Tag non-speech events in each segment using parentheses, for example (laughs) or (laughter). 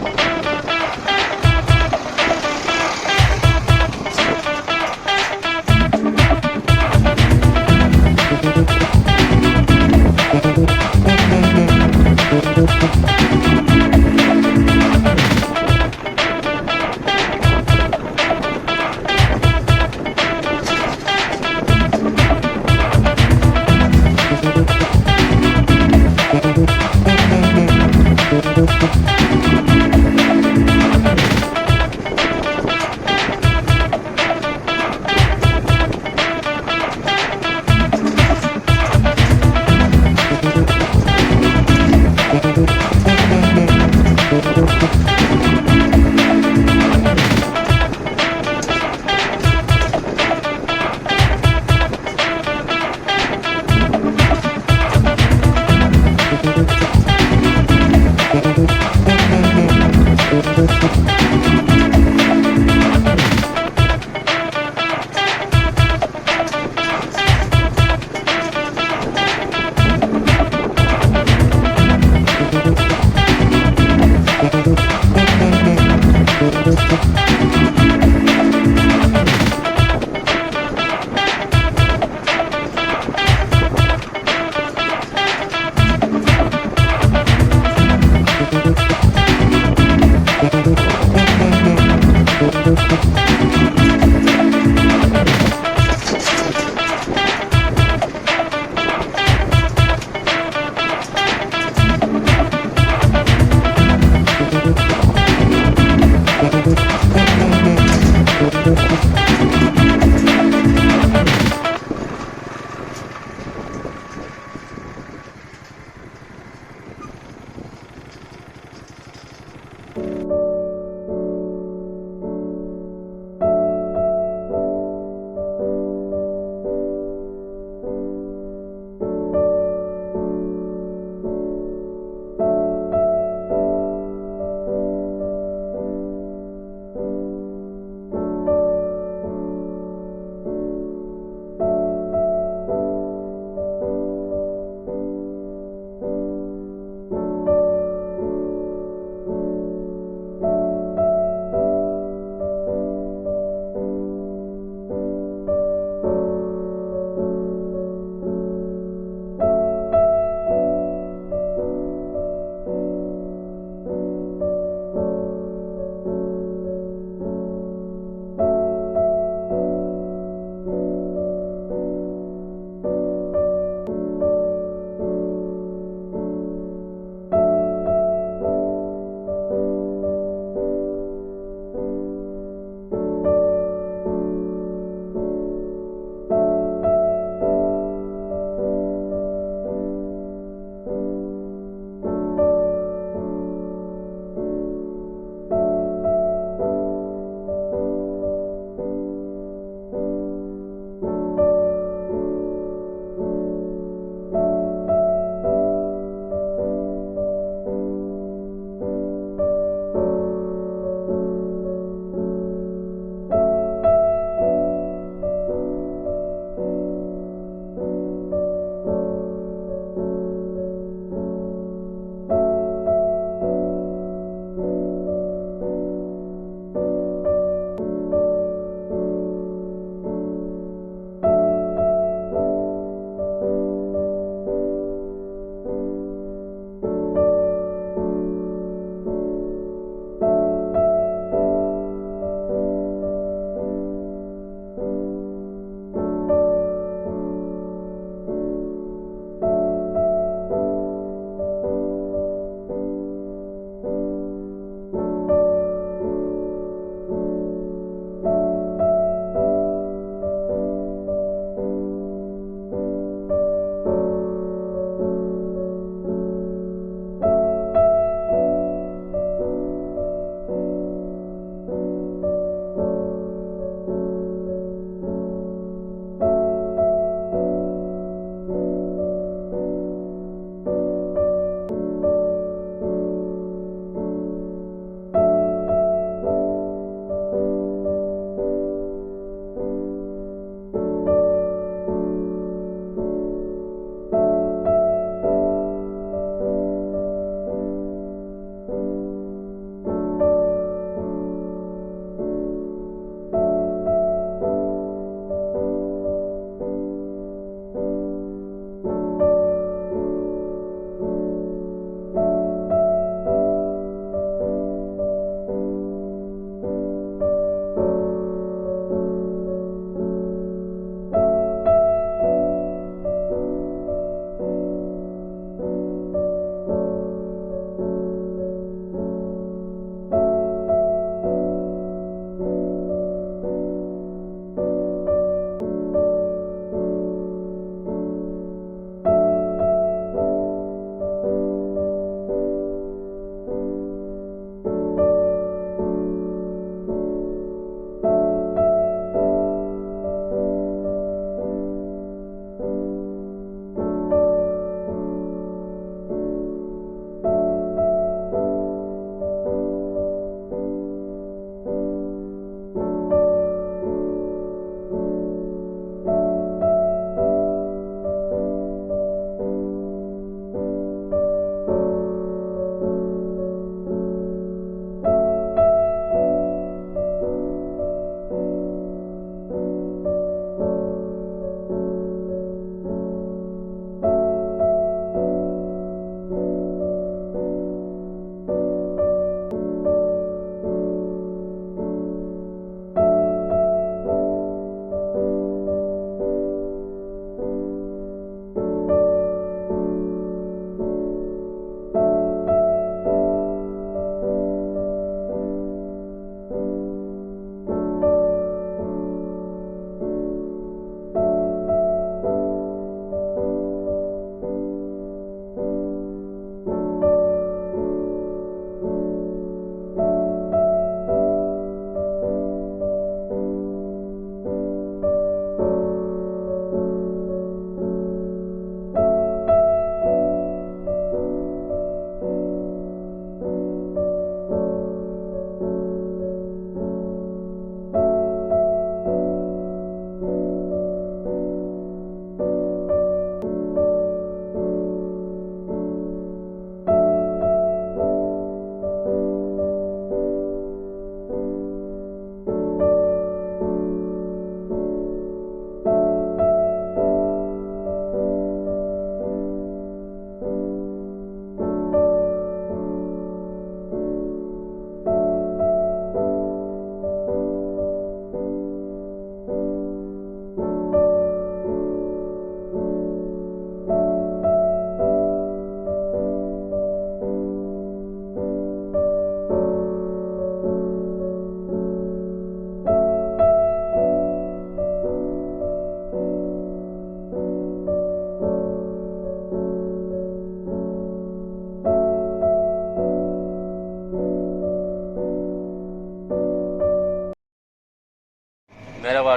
Thank you.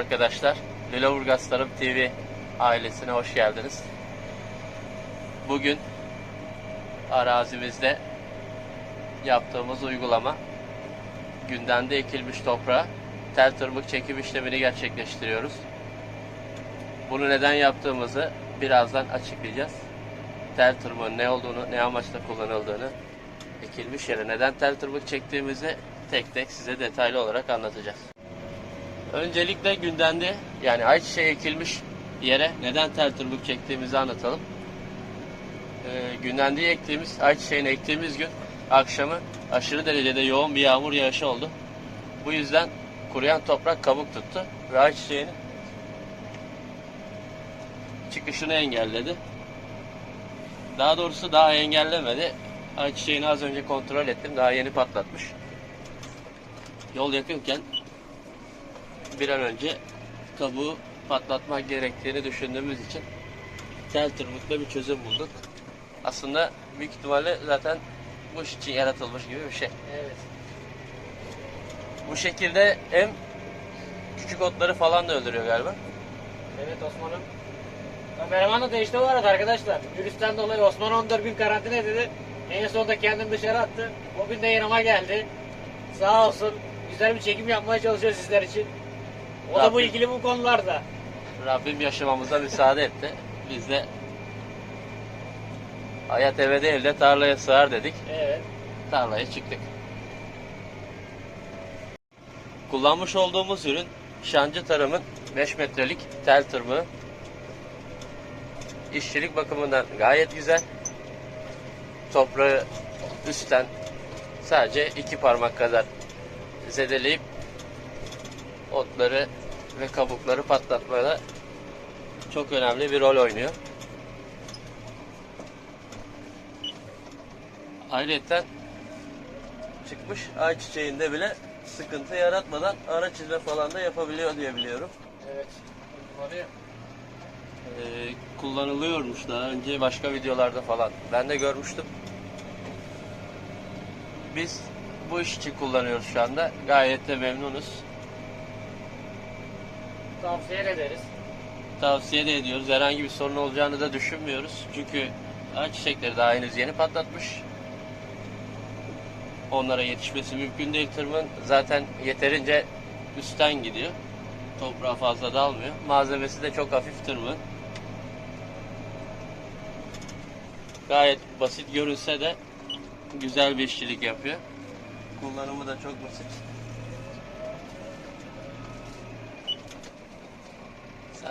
Arkadaşlar. Lüleburgaz Tarım TV ailesine hoş geldiniz. Bugün arazimizde yaptığımız uygulama gündemde ekilmiş toprağa tel tırmık çekim işlemini gerçekleştiriyoruz. Bunu neden yaptığımızı birazdan açıklayacağız. Tel tırmığın ne olduğunu, ne amaçla kullanıldığını, ekilmiş yere neden tel tırmık çektiğimizi tek tek size detaylı olarak anlatacağız. Öncelikle gündemde yani ayçiçeği ekilmiş yere neden tel tırmık çektiğimizi anlatalım. Ee, gündemde ektiğimiz ayçiçeğini ektiğimiz gün akşamı aşırı derecede yoğun bir yağmur yağışı oldu. Bu yüzden kuruyan toprak kabuk tuttu ve ayçiçeğinin çıkışını engelledi. Daha doğrusu daha engellemedi. Ayçiçeğini az önce kontrol ettim. Daha yeni patlatmış. Yol yakınken bir an önce kabuğu patlatmak gerektiğini düşündüğümüz için tel tırmıkla bir çözüm bulduk. Aslında büyük ihtimalle zaten bu iş için yaratılmış gibi bir şey. Evet. Bu şekilde hem küçük otları falan da öldürüyor galiba. Evet Osman'ım. Kameraman da değişti bu arada arkadaşlar. Virüsten dolayı Osman 14 gün karantina dedi. En sonunda kendini dışarı attı. O gün de yanıma geldi. Sağ olsun. Güzel bir çekim yapmaya çalışıyor sizler için. O da bu Rabbim- ilgili bu konularda. Rabbim yaşamamıza müsaade etti. Biz de hayat eve değil de tarlaya sığar dedik. Evet. tarlaya çıktık. Kullanmış olduğumuz ürün Şancı Tarım'ın 5 metrelik tel tırmığı. İşçilik bakımından gayet güzel. Toprağı üstten sadece iki parmak kadar zedeleyip otları ve kabukları patlatmada çok önemli bir rol oynuyor. Ayrıca çıkmış ayçiçeğinde bile sıkıntı yaratmadan ara çizme falan da yapabiliyor diye biliyorum. Evet. Ee, kullanılıyormuş daha önce başka videolarda falan. Ben de görmüştüm. Biz bu iş için kullanıyoruz şu anda. Gayet de memnunuz. Tavsiye ederiz. Tavsiye de ediyoruz. Herhangi bir sorun olacağını da düşünmüyoruz. Çünkü ayçiçekleri daha henüz yeni patlatmış. Onlara yetişmesi mümkün değil tırmın. Zaten yeterince üstten gidiyor. Toprağa fazla dalmıyor. Malzemesi de çok hafif tırmın. Gayet basit görünse de güzel bir işçilik yapıyor. Kullanımı da çok basit.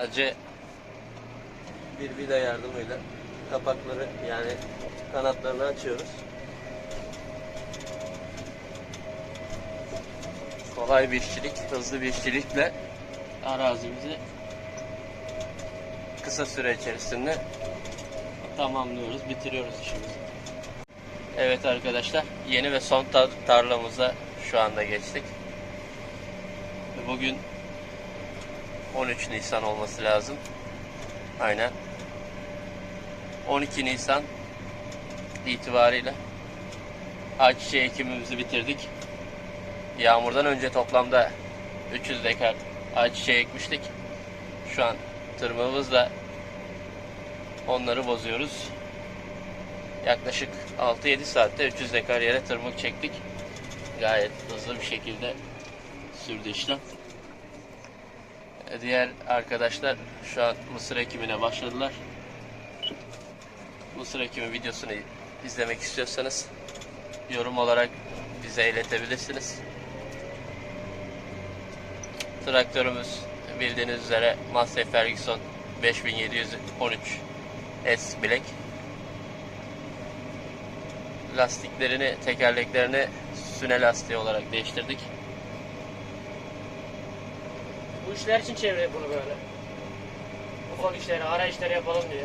Sadece bir vida yardımıyla kapakları yani kanatlarını açıyoruz. Kolay bir işçilik, hızlı bir işçilikle arazimizi kısa süre içerisinde tamamlıyoruz, bitiriyoruz işimizi. Evet arkadaşlar, yeni ve son tar- tarlamıza şu anda geçtik. Bugün 13 Nisan olması lazım. Aynen. 12 Nisan itibariyle ayçiçeği ekimimizi bitirdik. Yağmurdan önce toplamda 300 dekar ayçiçeği ekmiştik. Şu an tırmığımızla onları bozuyoruz. Yaklaşık 6-7 saatte 300 dekar yere tırmık çektik. Gayet hızlı bir şekilde sürdü işlem. Diğer arkadaşlar şu an mısır ekimine başladılar. Mısır ekimi videosunu izlemek istiyorsanız yorum olarak bize iletebilirsiniz. Traktörümüz bildiğiniz üzere Massey Ferguson 5713 S Black. Lastiklerini, tekerleklerini süne lastiği olarak değiştirdik. Bu işler için çevre bunu böyle. Ufak işleri, ara işleri yapalım diye.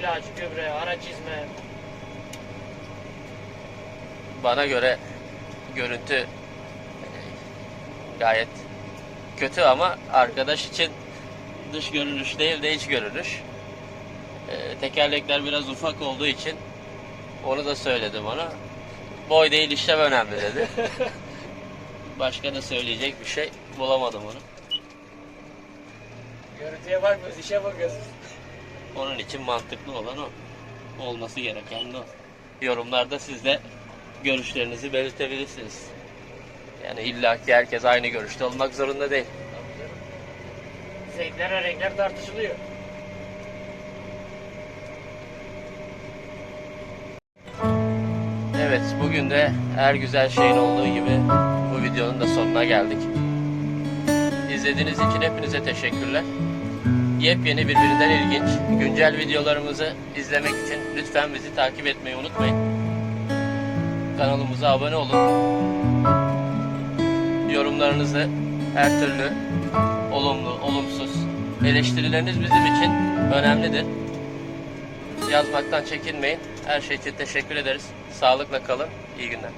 İlaç, gübre, ara çizme. Bana göre görüntü gayet kötü ama arkadaş için dış görünüş değil de iç görünüş. E, tekerlekler biraz ufak olduğu için onu da söyledim ona. Boy değil işlem önemli dedi. (laughs) Başka da söyleyecek bir şey bulamadım onu. Görüntüye bakmıyoruz, işe bakıyoruz. Onun için mantıklı olan o. Olması gereken de o. Yorumlarda siz de görüşlerinizi belirtebilirsiniz. Yani illaki herkes aynı görüşte olmak zorunda değil. Zevkler, renkler tartışılıyor. Evet, bugün de her güzel şeyin olduğu gibi videonun da sonuna geldik. İzlediğiniz için hepinize teşekkürler. Yepyeni birbirinden ilginç, güncel videolarımızı izlemek için lütfen bizi takip etmeyi unutmayın. Kanalımıza abone olun. Yorumlarınızı her türlü olumlu, olumsuz eleştirileriniz bizim için önemlidir. Yazmaktan çekinmeyin. Her şey için teşekkür ederiz. Sağlıkla kalın. İyi günler.